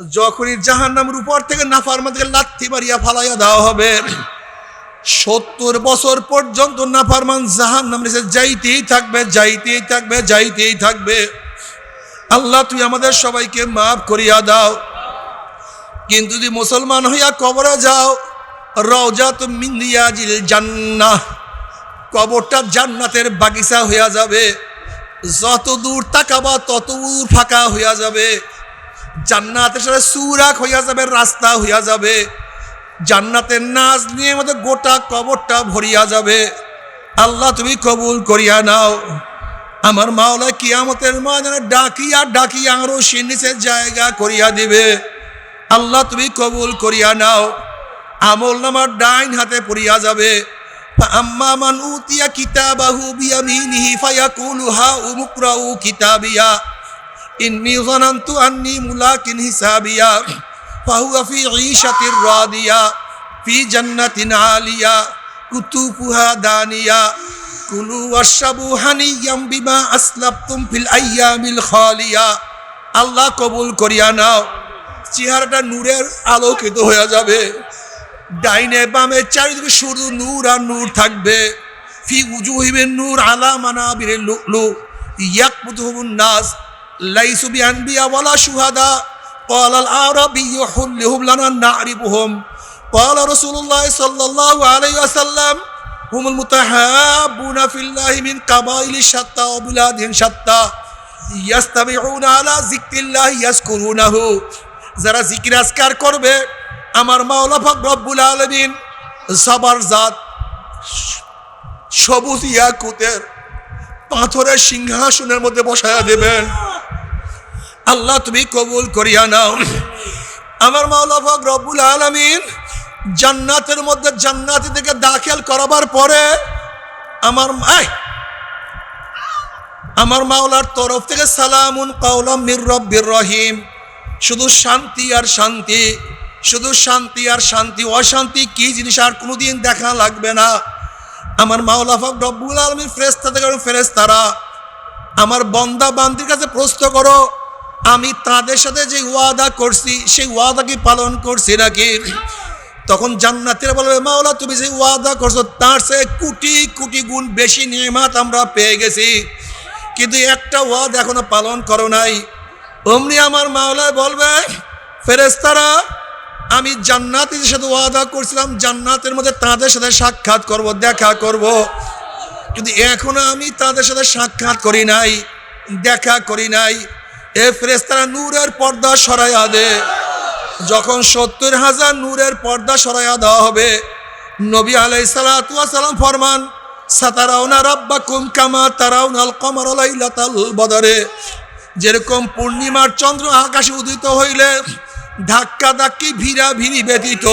যখনই জাহান নামের উপর থেকে নাফারমান থেকে লাথি মারিয়া ফালাইয়া দেওয়া হবে, সত্তর বছর পর্যন্ত নাফারমান জাহান নাম নিচে যাইতেই থাকবে যাইতেই থাকবে যাইতেই থাকবে। আল্লাহ তুই আমাদের সবাইকে মাফ করিয়া দাও। কিন্তু যদি মুসলমান হইয়া কবরে যাও রওজা তো মিন্দিয়াজিল জান্নাহ, কবরটা জান্নাতের বাগিচা হইয়া যাবে। যত দূর তাকাবা তত দূর ফাঁকা হইয়া যাবে। জান্নাতের সাথে সুরাক হইয়া যাবে, রাস্তা হইয়া যাবে। জান্নাতের নাচ নিয়ে আমাদের গোটা কবরটা ভরিয়া যাবে। আল্লাহ তুমি কবুল করিয়া নাও। আমার মাওলা কিয়ামতের ময়দানে ডাকিয়া ডাকিয়া আরও সে জায়গা করিয়া দিবে। আল্লাহ তুমি কবুল করিয়া নাও। আমল নামার ডাইন হাতে পড়িয়া যাবে। আম্মা মান উতিয়া কিতাবাহু বিয়ামিনিহি ফায়াকুলু হা উমুকরাউ কিতাবিয়া। ইন্নি জানান্তু আন্নি মুলাকিন হিসাবিয়া, ফাহুয়া ফি ঈশাতির রাদিয়া, ফি জান্নাতিন আলিয়া কুতুফুহা দানিয়া, কুলু ওয়াশরাবু হানিয়াম বিমা আসলাফতুম ফিল আইয়ামিল খালিয়া। আল্লাহ কবুল করিয়া নাও, চেহারাটা নূরের আলোকিত হয়ে যাবে। ডাইনে বামে চারিদিকে শুধু নূর আর নূর থাকবে। ফি উজুহিবেন নূর আলা মানাবির লুলু ইয়াকবুতুহুমুন নাস। লাইসু বিআনবিয়া ওয়ালা শুহাদা قال الأعرابي حلهم لنا نعرفهم قال رسول الله صلى الله عليه وسلم هم المتحابون في الله من قبائل شتى وبلاد شتى يستمعون على ذكر الله يذكرونه যারা জিকির আজকার করবে আমার মাওলা পাক রব্বুল আলামিন সবার জাত সবুজ ইয়াকুতের পাথরের সিংহাসনের মধ্যে বসায়া দেবেন। আল্লাহ, তুমি কবুল করিয়া নাও। আমার মাওলা পাক রব্বুল আলামিন জান্নাতের মধ্যে জান্নাতি থেকে দাখিল করাবার পরে আমার আই আমার মাওলার তরফ থেকে সালামুন কাউলাম মির রব্বির রহিম। শুধু শান্তি আর শান্তি, শুধু শান্তি আর শান্তি, অশান্তি কি জিনিস আর কোনোদিন দেখা লাগবে না। আমার মাওলা পাক রব্বুল আলমীর ফেরেস্তা থেকে ফেরেস্তারা আমার বন্দা বান্দির কাছে প্রশ্ন করো, আমি তাদের সাথে যে ওয়াদা করছি, সেই ওয়াদা কি পালন করছি নাকি? তখন জান্নাতের বলবে মাওলা, তুমি যে ওয়াদা করছ, তার সে কোটি কোটি গুণ বেশি নিয়মাত আমরা পেয়ে গেছি। কিন্তু একটা ওয়াদ এখনও পালন করো নাই। অমনি আমার মাওলায় বলবে ফেরেস্তারা আমি জান্নাতের সাথে ওয়াদা করছিলাম, জান্নাতের মধ্যে তাদের সাথে সাক্ষাৎ করব, দেখা করব। কিন্তু এখনও আমি তাদের সাথে সাক্ষাৎ করি নাই, দেখা করি নাই। এ ফেরেস্তারা নূরের পর্দা সরাইয়া দে। যখন সত্তর হাজার নূরের পর্দা সরাইয়া দেওয়া হবে, নবী আলাই সালাম ফরমান, সাতারাউনা রাব্বাকুম কামা তারাউনাল কমর বদরে। যেরকম পূর্ণিমার চন্দ্র আকাশে উদিত হইলে ধাক্কা ধাক্কি ভিড়া ভিড়ি ব্যতীত।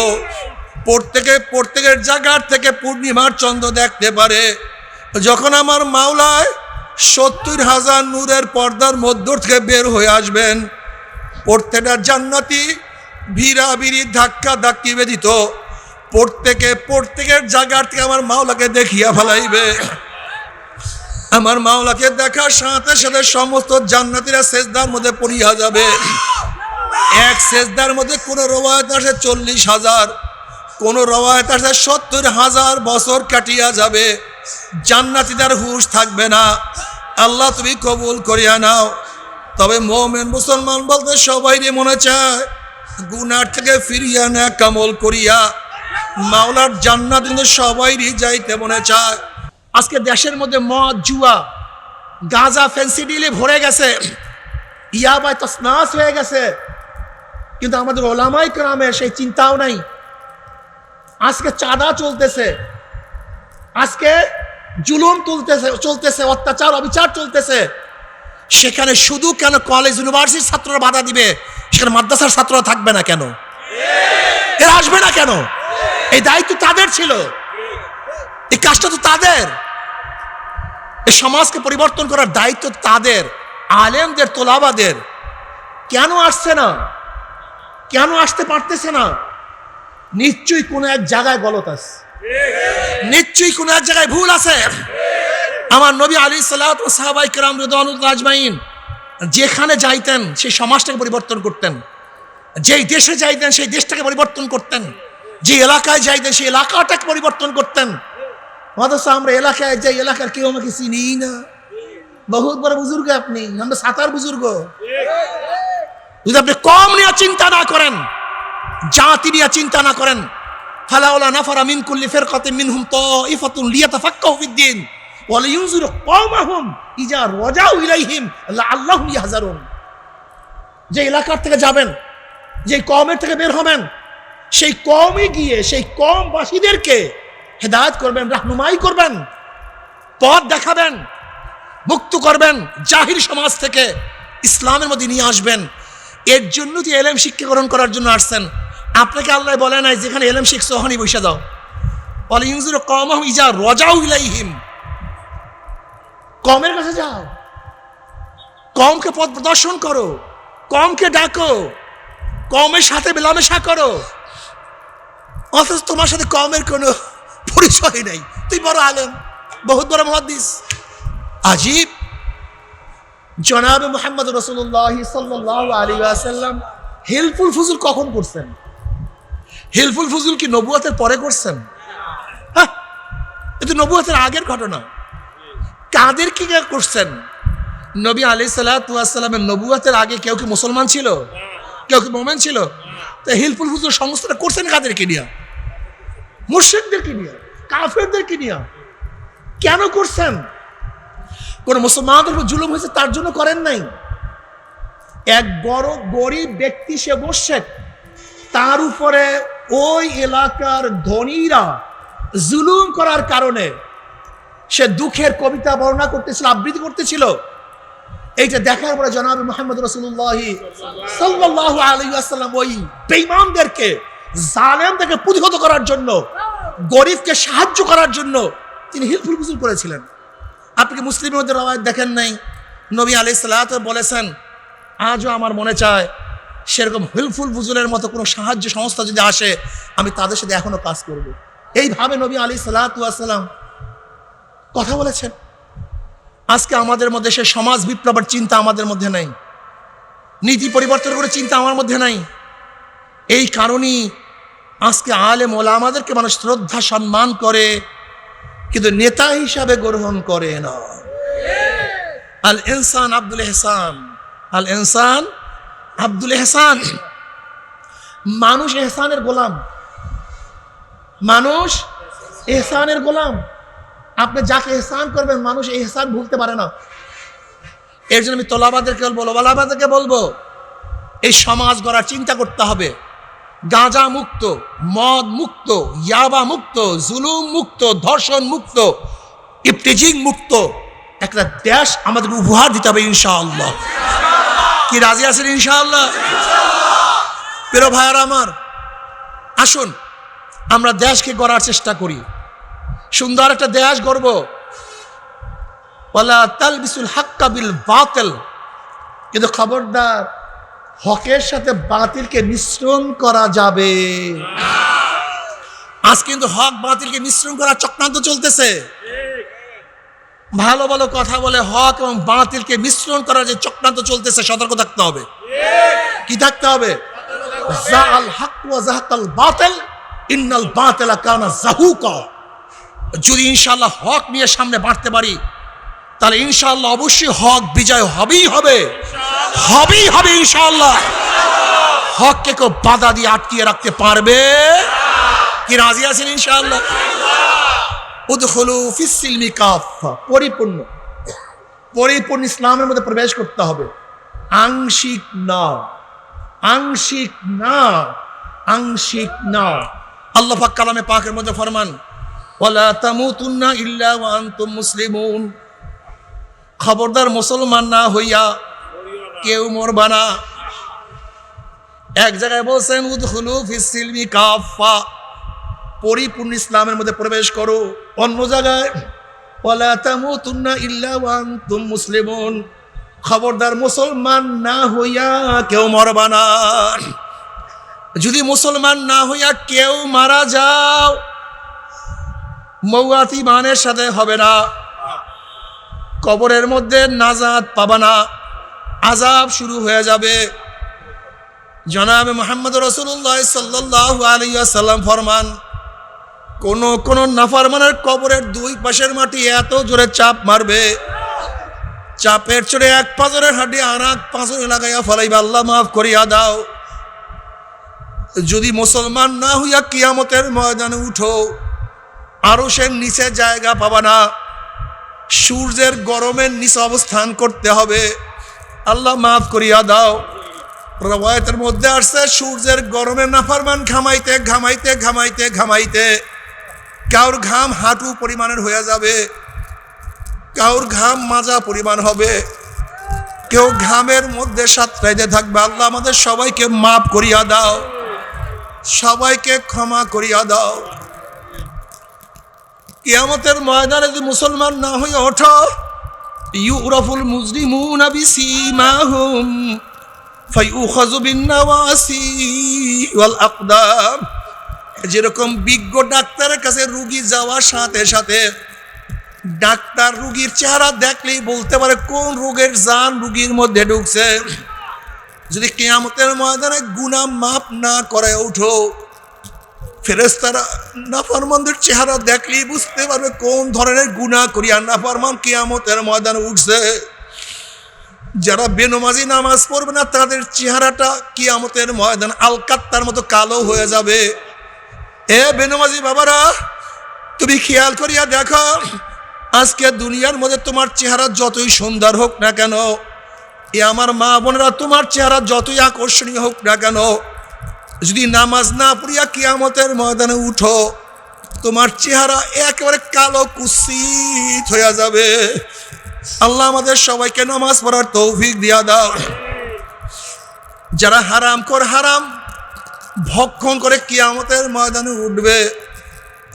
প্রত্যেকে প্রত্যেকের জায়গার থেকে পূর্ণিমার চন্দ্র দেখতে পারে। যখন আমার মাওলায় সত্তর হাজার নূরের পর্দার মধ্য থেকে বের হয়ে আসবেন, প্রত্যেকটা জান্নাতি ভিড়া ভিড়ি ধাক্কা ধাক্কি ব্যতীত প্রত্যেকে প্রত্যেকের জায়গার থেকে আমার মাওলাকে দেখিয়া ফেলাইবে। আমার মাওলাকে দেখার সাথে সাথে সমস্ত জান্নাতিরা সেজদার মধ্যে পড়িয়া যাবে। এক সেজদার মধ্যে কোনো রবায়ত আসে চল্লিশ হাজার, কোনো রবায়ত আসে সত্তর হাজার বছর কাটিয়া যাবে। জান্নাতিদার হুশ থাকবে না। আল্লাহ তুমি কবুল করিয়া নাও। তবে মোমেন মুসলমান বলতে সবাই রে মনে চায়, গুনার থেকে ফিরিয়া না কামল করিয়া। মাওলার জান্নাত কিন্তু সবাইরই যাইতে মনে চায়। আজকে দেশের মধ্যে মদ, জুয়া, গাঁজা, ফেন্সি ডিলে ভরে গেছে। ইয়াবায় তসনাস হয়ে গেছে। কিন্তু আমাদের ওলামাই গ্রামের সেই চিন্তাও নাই। আজকে চাঁদা চলতেছে। আজকে জুলুম তুলতেছে, চলতেছে, অত্যাচার, অবিচার চলতেছে। সেখানে শুধু কেন কলেজ ইউনিভার্সিটির ছাত্ররা বাধা দিবে? সেখানে মাদ্রাসার ছাত্ররা থাকবে না কেন? এরা আসবে না কেন? এই দায়িত্ব তাদের ছিল। এই কাজটা তো তাদের। এই সমাজকে পরিবর্তন করার দায়িত্ব তাদের। আলেমদের, তোলাবাদের। কেন আসছে না? কেন আসতে পারতেছে না? নিশ্চয়ই কোনো এক জায়গায় গলত আছে। নিশ্চয়ই কোনো এক জায়গায় ভুল আছে। আমার নবী আলী সাল্লাহ সাহাবাই কেরাম রাজমাইন যেখানে যাইতেন, সেই সমাজটাকে পরিবর্তন করতেন। যেই দেশে যাইতেন, সেই দেশটাকে পরিবর্তন করতেন। যে এলাকায় যাইতেন, সেই এলাকাটাকে পরিবর্তন করতেন। অথচ আমরা এলাকায়, যাই এলাকার কেউ আমাকে চিনি না। বহুত বড় বুজুর্গ আপনি, আমরা সাঁতার বুজুর্গ। যদি আপনি কম নিয়ে চিন্তা না করেন, জাতি নিয়ে চিন্তা না করেন, ফালাউলা নাফারা মিন কুল্লি ফিরকাতিন মিনহুম তাইফাতুন লিয়াতাফাক্কাহু ফিদ্দিন ওয়া লিয়ুনজিরু কওমাহুম ইজা রাজাউ ইলাইহিম লাআল্লাহুম ইয়াহজারুন। যে এলাকার থেকে যাবেন, যে কমের থেকে বের হবেন, সেই কমে গিয়ে, সেই কমবাসীদেরকে হেদায়ত করবেন, রাহনুমাই করবেন, পথ দেখাবেন, মুক্ত করবেন, জাহির সমাজ থেকে ইসলামের মধ্যে নিয়ে আসবেন। এর জন্য যে এলেম শিক্ষাকরণ করার জন্য আসছেন, আপনাকে আল্লাহ বলে নাই যেখানে এলেম শিখছো ওখানেই বসে দাও বলে ইংজুর কম ইজা রজাউ ইলাইহিম। কমের কাছে যাও। কমকে পথ প্রদর্শন করো। কমকে ডাকো। কমের সাথে মেলামেশা করো। অথচ তোমার সাথে কমের কোনো পরিচয় নেই। তুই বড় আলেম, বহুত বড় মহাদিস আজীব। জনাব মোহাম্মদ রসুল্লাহ সাল্লাহ আলী আসাল্লাম হেলফুল ফুজুল কখন করছেন? হেলফুল ফুজুল কি নবুয়াতের পরে করছেন? হ্যাঁ এ তো নবুয়াতের আগের ঘটনা। কাদের কি করছেন? নবী আলি সাল্লামের নবুয়াতের আগে কেউ কি মুসলমান ছিল? কেউ কি মোমেন ছিল? তো হিলফুল ফুজুল সংস্থাটা করছেন কাদেরকে নিয়ে? মুর্শিদদেরকে নিয়ে? কাফেরদেরকে নিয়ে? কেন করছেন? কোন মুসলমানদের উপর জুলুম হয়েছে, তার জন্য করেন নাই। এক বড় গরিব ব্যক্তি সে বসছে, তার উপরে ওই এলাকার ধনীরা জুলুম করার কারণে সে দুঃখের কবিতা বর্ণনা করতেছিল, আবৃত্তি করতেছিল। এইটা দেখার পরে জনাব মোহাম্মদ রসুল্লাহ সাল্লাহ আলী আসাল্লাম ওই বেইমানদেরকে জালেমদেরকে প্রতিহত করার জন্য, গরিবকে সাহায্য করার জন্য তিনি হিলফুল করেছিলেন। আপনি মুসলিমের মধ্যে রবায়ত দেখেন নাই? নবী আলি সাল্লাহ বলেছেন, আজও আমার মনে চায়, সেরকম হিলফুল ফুজুলের মতো কোনো সাহায্য সংস্থা যদি আসে, আমি তাদের সাথে এখনও কাজ করব। এইভাবে নবী আলী সাল্লাহাম কথা বলেছেন। আজকে আমাদের মধ্যে সে সমাজ বিপ্লবের চিন্তা আমাদের মধ্যে নাই। নীতি পরিবর্তন করে চিন্তা আমার মধ্যে নাই। এই কারণেই আজকে আলেম ওলা আমাদেরকে মানুষ শ্রদ্ধা সম্মান করে কিন্তু নেতা হিসাবে গ্রহণ করে না। আল ইনসান আব্দুল এহসান আল ইনসান আব্দুল এহসান মানুষ এহসানের গোলাম। মানুষ এহসানের গোলাম। আপনি যাকে এহসান করবেন, মানুষ এহসান ভুলতে পারে না। এর জন্য আমি তোলাবাদেরকে বলব লোবালাবাদেরকে বলব, এই সমাজ গড়ার চিন্তা করতে হবে। গাঁজা মুক্ত, মদ মুক্ত, ইয়াবা মুক্ত, জুলুম মুক্ত, ধর্ষণ মুক্ত, ইফতেজিং মুক্ত। একটা দেশ আমাদের উপহার দিতে হবে ইনশাআল্লাহ। কি রাজি আছেন ইনশাআল্লাহ? প্রিয় ভাইয়ার আমার, আসুন, আমরা দেশকে গড়ার চেষ্টা করি। সুন্দর একটা দেশ গড়ব। ওয়ালা তালবিসুল হাক্কা বিল বাতিল। কিন্তু খবরদার হকের সাথে বাতিলকে মিশ্রণ করা যাবে। আজ কিন্তু হক বাতিলকে মিশ্রণ করা চক্রান্ত চলতেছে। ভালো ভালো কথা বলে হক এবং বাতিলকে মিশ্রণ করার যে চক্রান্ত চলতেছে, সতর্ক থাকতে হবে। কি থাকতে হবে? যদি ইনশাআল্লাহ হক নিয়ে সামনে বাড়তে পারি তাহলে ইনশাল্লাহ অবশ্যই হক বিজয় হবেই হবে। হবেই হবে ইনশাআল্লাহ। হককে কেউ বাধা দিয়ে আটকিয়ে রাখতে পারবে? কি রাজি আছেন ইনশাআল্লাহ? উদখলু পরিপূর্ণ। পরিপূর্ণ ইসলামের মধ্যে প্রবেশ করতে হবে। আংশিক না। আংশিক না। আংশিক না। আল্লাহ পাক কালামে পাকের মধ্যে ফরমান, ওয়ালা তামুতুন্না ইল্লা ওয়া আনতুম মুসলিমুন। খবরদার মুসলমান না হইয়া কেউ মরবা না। এক জায়গায় বলছেন, উদখুলু ফিসসিলমি কাফা পরিপূর্ণ ইসলামের মধ্যে প্রবেশ করো। অন্য জায়গায় মুসলিমুন। খবরদার মুসলমান না হইয়া কেউ মরবা না। যদি মুসলমান না হইয়া কেউ মারা যাও, মৌয়াতি মানের সাথে হবে না। কবরের মধ্যে নাজাত পাবা না। আজাব শুরু হয়ে যাবে। জনাবে মোহাম্মদ রসুল্লাহ সাল্লাহ আলিয়াল্লাম ফরমান, কোন কোন নাফারমানের কবরের দুই পাশের মাটি এত জোরে চাপ মারবে, চাপের চড়ে এক পাঁচরের হাড্ডি আর এক পাঁচরে লাগাইয়া ফলাইবা। আল্লাহ মাফ করিয়া দাও। যদি মুসলমান না হইয়া কিয়ামতের ময়দানে উঠো আরও সে নিচে জায়গা পাবা না। সূর্যের গরমের নিচে অবস্থান করতে হবে। আল্লাহ মাফ করিয়া দাও। রবায়তের মধ্যে আসছে, সূর্যের গরমে নাফারমান ঘামাইতে ঘামাইতে ঘামাইতে ঘামাইতে। কাউর ঘাম হাঁটু পরিমাণের হয়ে যাবে। কাউর ঘাম মাজা পরিমাণ হবে। কেউ ঘামের মধ্যে সাতটাইতে থাকবে। আল্লাহ আমাদের সবাইকে মাফ করিয়া দাও। সবাইকে ক্ষমা করিয়া দাও। কিয়ামতের ময়দানে যদি মুসলমান না হয়ে ওঠো, ইউরফুল মুজরিমুন বিসীমাহুম ফাইউখাযু বিন-নাওয়াসি ওয়াল আকদাম যেরকম বিজ্ঞ ডাক্তারের কাছে রুগী যাওয়ার সাথে সাথে ডাক্তার রুগীর চেহারা দেখলেই বলতে পারে, কোন রোগের জান রুগীর মধ্যে ঢুকছে? যদি কেয়ামতের ময়দানে গুণা মাপ না করে ওঠো ফেরেস্তারা নাফরমানদের চেহারা দেখলেই বুঝতে পারবে কোন ধরনের গুণা করিয়া নাফরমান কিয়ামতের ময়দানে উঠছে। যারা বেনমাজি নামাজ পড়বে না, তাদের চেহারাটা কিয়ামতের ময়দান আলকাত্তার মতো কালো হয়ে যাবে। এ বেনমাজি বাবারা, তুমি খেয়াল করিয়া দেখো, আজকে দুনিয়ার মধ্যে তোমার চেহারা যতই সুন্দর হোক না কেন, এ আমার মা বোনেরা তোমার চেহারা যতই আকর্ষণীয় হোক না কেন যদি নামাজ না পড়িয়া কিয়ামতের ময়দানে উঠো, তোমার চেহারা একেবারে কালো কুসিত হয়ে যাবে। আল্লাহ আমাদের সবাইকে নামাজ পড়ার তৌফিক দিয়া দাও। যারা হারাম কর হারাম, ভক্ষণ করে কিয়ামতের ময়দানে উঠবে,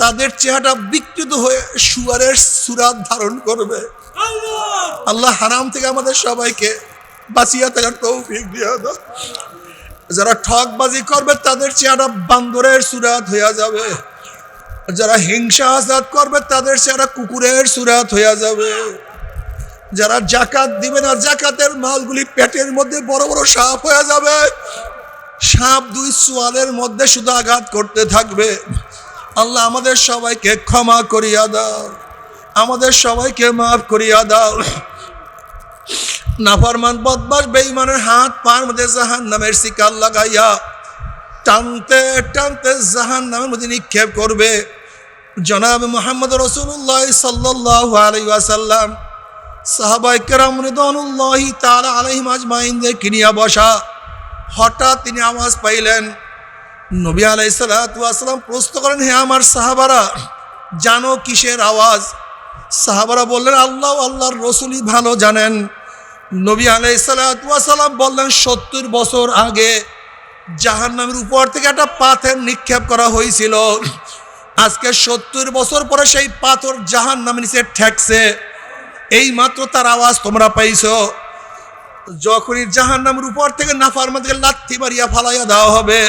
তাদের চেহারাটা বিকৃত হয়ে সুয়ারের সুরাত ধারণ করবে। আল্লাহ হারাম থেকে আমাদের সবাইকে বাঁচিয়া থাকার তৌফিক দিয়া দাও। যারা ঠকবাজি করবে, তাদের চেহারা বান্দরের সুরাত হইয়া যাবে। যারা হিংসা আজাদ করবে, তাদের চেহারা কুকুরের সুরাত হইয়া যাবে। যারা জাকাত দিবে না, জাকাতের মালগুলি পেটের মধ্যে বড় বড় সাপ হয়ে যাবে। সাপ দুই সোয়ালের মধ্যে শুধু আঘাত করতে থাকবে। আল্লাহ আমাদের সবাইকে ক্ষমা করিয়া দাও। আমাদের সবাইকে মাফ করিয়া দাও। নাফরমান বদমাস বেঈমানের হাত পার মধ্যে জাহান নামের শিকার লাগাইয়া টানতে টানতে জাহান নামের মধ্যে নিক্ষেপ করবে। জনাব মোহাম্মদ রসুল্লাহ সাল্লাহ আলাই ওয়াসাল্লাম সাহাবাই কেরাম রিদনুল্লাহি তাআলা আলাইহিম আজমাইনদের কিনিয়া বসা। হঠাৎ তিনি আওয়াজ পাইলেন, নবী আলাই সাল্লাম প্রশ্ন করেন, হে আমার সাহাবারা, জানো কিসের আওয়াজ? সাহাবারা বললেন, আল্লাহ, আল্লাহর রসুলই ভালো জানেন। নবী আলাই সাল্লাম বললেন, সত্তর বছর আগে জাহান নামের উপর থেকে একটা পাথর নিক্ষেপ করা হয়েছিল। আজকে সত্তর বছর পরে সেই পাথর জাহান নামের নিচে ঠেকছে। এই মাত্র তার আওয়াজ তোমরা পাইছো। যখনই জাহান নামের উপর থেকে নাফার মধ্যে লাথি মারিয়া ফালাইয়া দেওয়া হবে,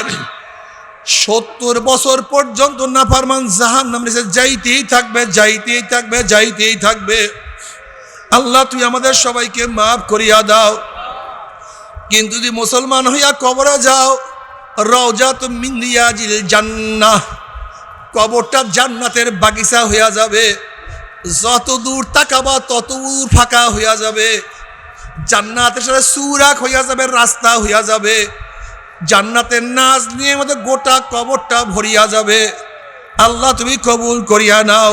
সত্তর বছর পর্যন্ত নাফারমান জাহান নামের নিচে যাইতেই থাকবে যাইতেই থাকবে যাইতেই থাকবে। আল্লাহ, তুই আমাদের সবাইকে মাফ করিয়া দাও। কিন্তু যদি মুসলমান হইয়া কবরে যাও রওজা তো মিন্দিয়াজিল জান্নাহ, কবরটা জান্নাতের বাগিচা হইয়া যাবে। যত দূর তাকাবা, তত দূর ফাঁকা হইয়া যাবে। জান্নাতের সাথে সুরাক হইয়া যাবে, রাস্তা হইয়া যাবে। জান্নাতের নাচ নিয়ে আমাদের গোটা কবরটা ভরিয়া যাবে। আল্লাহ, তুমি কবুল করিয়া নাও।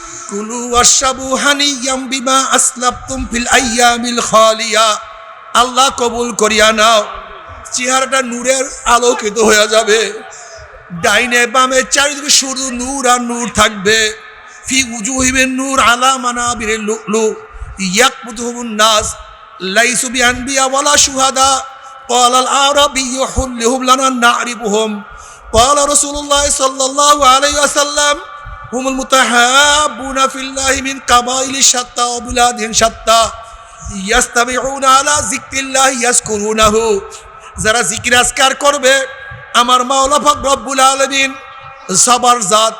কুলু ওয়াশরাবু হানিয়াম বিমা আসলাফতুম ফিল আইয়ামিল খালিয়া আল্লাহ কবুল করিয়া নাও চেহারাটা নূরের আলোকিত হয়ে যাবে ডাইনে বামে চারিদিকে শুধু নূর আর নূর থাকবে ফি উজুহিবেন নূর আলা মানাবির লুকলু ইয়াকবুতুহুমুন নাস লাইসু বিআনবিয়া ওয়ালা শুহাদা قال العربي حلهم لنا نعرفهم قال رسول الله صلى الله عليه وسلم হুমুল মুতাহাবুনা ফিল্লাহি মিন কাবাইলি সাত্তা অবুলাদিন সাত্তা ইয়াস্তাবিউনা আলা যিকরিল্লাহি ইয়াসকুরুনাহু যারা জিকির আজকার করবে, আমার মাওলা পাক রব্বুল আলামিন সবার জাত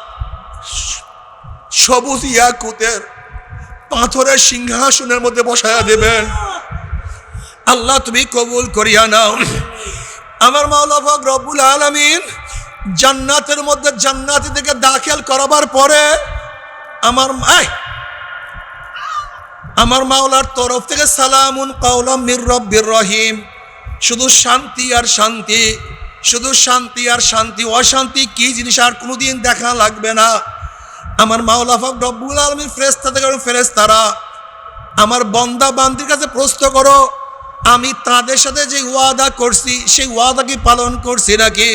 সবুজ ইয়াকুতের পাথরের সিংহাসনের মধ্যে বসায়া দেবেন। আল্লাহ তুমি কবুল করিয়া নাও। আমার মাওলা পাক রব্বুল আলামিন জান্নাতের মধ্যে জান্নাতি থেকে দাখিল করাবার পরে আমার আয় আমার মাওলার তরফ থেকে সালামুন কাউলাম মির রব্বির রহিম। শুধু শান্তি আর শান্তি, শুধু শান্তি আর শান্তি, অশান্তি কি জিনিস আর কোনোদিন দেখা লাগবে না। আমার মাওলা পাক রব্বুল আলমীর ফেরেস্তা থেকে ফেরেস্তারা আমার বন্দা বান্দির কাছে প্রশ্ন করো, আমি তাদের সাথে যে ওয়াদা করছি, সেই ওয়াদা কি পালন করছি নাকি?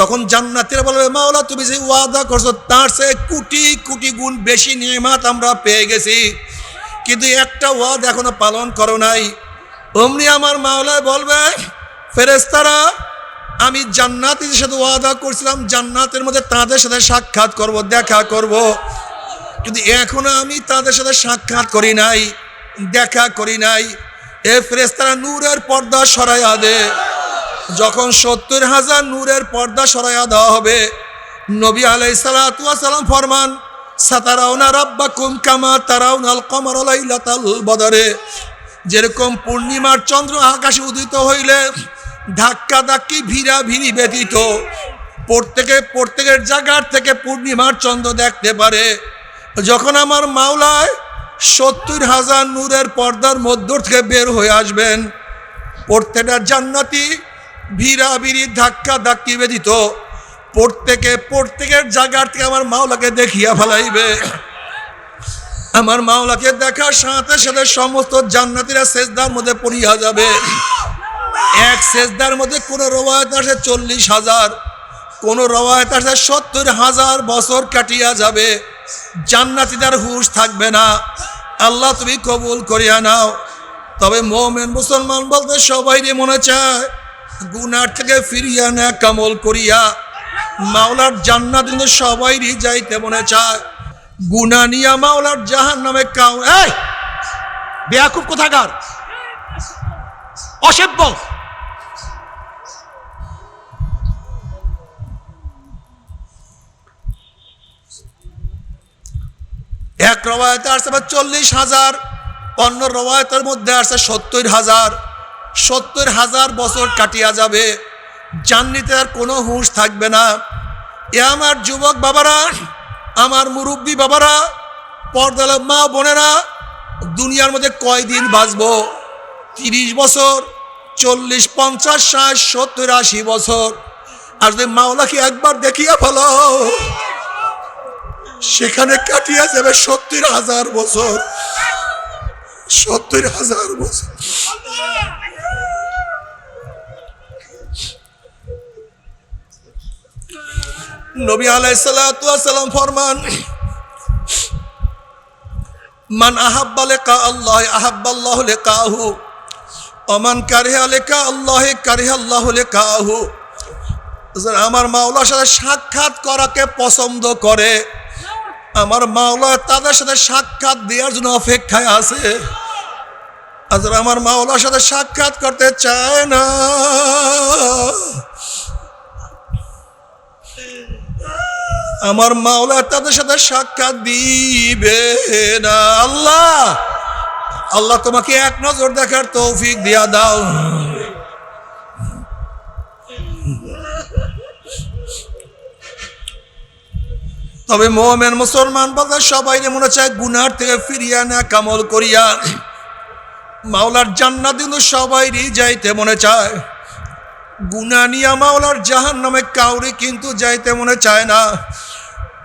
তখন জান্নাতের বলবে মাওলা, তুমি যে ওয়াদা করছ, তার সে কোটি কোটি গুণ বেশি নিয়মাত আমরা পেয়ে গেছি। কিন্তু একটা ওয়াদ এখনও পালন করো নাই। অমনি আমার মাওলায় বলবে ফেরেস্তারা আমি জান্নাতের সাথে ওয়াদা করছিলাম, জান্নাতের মধ্যে তাদের সাথে সাক্ষাৎ করব, দেখা করব। কিন্তু এখনও আমি তাদের সাথে সাক্ষাৎ করি নাই, দেখা করি নাই। এ ফেরেস্তারা নূরের পর্দা সরাইয়া দে। যখন সত্তর হাজার নূরের পর্দা সরাইয়া দেওয়া হবে, নবী আলাই সালাম ফরমান, সাতারাউনা রাব্বা তারাউনাল কমর বদরে। যেরকম পূর্ণিমার চন্দ্র আকাশে উদিত হইলে ধাক্কা ধাক্কি ভিড়া ভিড়ি ব্যতীত, প্রত্যেকে প্রত্যেকের জায়গার থেকে পূর্ণিমার চন্দ্র দেখতে পারে। যখন আমার মাওলায় সত্তর হাজার নূরের পর্দার মধ্য থেকে বের হয়ে আসবেন, প্রত্যেকটা জান্নাতি ভিড়া ভিড়ি ধাক্কা ধাক্কি ব্যতীত প্রত্যেকে, প্রত্যেকের জায়গার থেকে আমার মাওলাকে দেখিয়া ফেলাইবে। আমার মাওলাকে দেখার সাথে সাথে সমস্ত জান্নাতিরা সেজদার মধ্যে পড়িয়া যাবে। এক সেজদার মধ্যে কোনো রবায়ত আসে চল্লিশ হাজার, কোনো রবায়ত আসে সত্তর হাজার বছর কাটিয়া যাবে। জান্নাতিদার হুশ থাকবে না। আল্লাহ তুমি কবুল করিয়া নাও। তবে মোমেন মুসলমান বলতে সবাই মনে চায় গুনার থেকে ফিরিয়া না কামল করিয়া, মাওলার জান্নাত কিন্তু সবাইরই যাইতে মনে চায়। গুনা নিয়া মাওলার জাহান নামে কাউ এই! বেয়াকুব কোথাকার? অসভ্য এক রবায়তে আসছে চল্লিশ হাজার, অন্য রবায়তের মধ্যে আসছে সত্তর হাজার। সত্তর হাজার বছর কাটিয়া যাবে। জান্নিতে আর কোনো হুঁশ থাকবে না। এ আমার যুবক বাবারা, আমার মুরব্বী বাবারা পর্দাল মা বোনেরা, দুনিয়ার মধ্যে কয়দিন বাঁচবো? তিরিশ বছর, চল্লিশ, পঞ্চাশ, ষাট, সত্তর, আশি বছর। আর যদি মাওলাকে একবার দেখিয়া ফেলো, সেখানে কাটিয়া যাবে সত্তর হাজার বছর। সত্তর হাজার বছর। নবী আলাইসালাম ফরমান, মান আহাব্বা লেকা আল্লাহ আহাব্বাল্লাহ লেকাহু অমান কারিহা লেকা আল্লাহ কারিহা আল্লাহ লেকাহু। আমার মাওলার সাথে সাক্ষাৎ করাকে পছন্দ করে। আমার মাওলা তাদের সাথে সাক্ষাৎ দেওয়ার জন্য অপেক্ষায় আছে। আজ আমার মাওলার সাথে সাক্ষাৎ করতে চায় না। আমার মাওলা তাদের সাথে সাক্ষাৎ দিবে না। আল্লাহ আল্লাহ তোমাকে এক নজর দেখার তৌফিক দিয়া দাও। তবে মোহামেন মুসলমান বলতে সবাই মনে চায় গুনার থেকে ফিরিয়া না কামল করিয়া। মাওলার জান্নাত কিন্তু সবাইরই যাইতে মনে চায়। গুনা নিয়া মাওলার জাহান নামে কাউরি কিন্তু যাইতে মনে চায় না।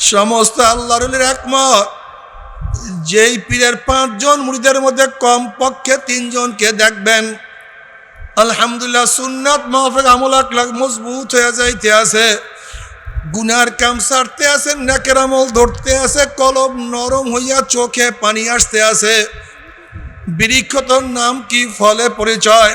সমস্ত আল্লাহর একমত। যেই পীরের পাঁচজন মুড়িদের মধ্যে কম পক্ষে তিনজনকে দেখবেন। আলহামদুলিল্লাহ সুন্নাত মাহফিক আমল আকলাক মজবুত হয়ে যাইতে আছে। গুনার কাম সারতে আছে, নাকের আমল ধরতে আছে, কলম নরম হইয়া চোখে পানি আসতে আছে। বৃক্ষতর নাম কি? ফলে পরিচয়।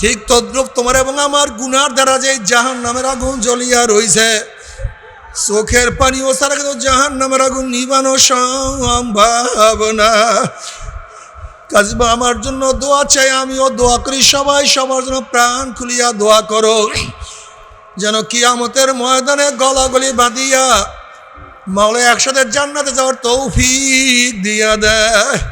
ঠিক তদ্রুপ তোমার এবং আমার গুনার দ্বারা যে জাহান নামের আগুন জ্বলিয়া রইছে। চোখের পানি ও সারা কিন্তু জাহান নামের আগুন নিবানো সম্ভব না কাজবা, আমার জন্য দোয়া চাই, আমিও দোয়া করি, সবাই সবার জন্য প্রাণ খুলিয়া দোয়া করো। যেন কিয়ামতের ময়দানে গলাগলি বাঁধিয়া মাওলা একসাথে জান্নাতে যাওয়ার তৌফিক দিয়া দেয়।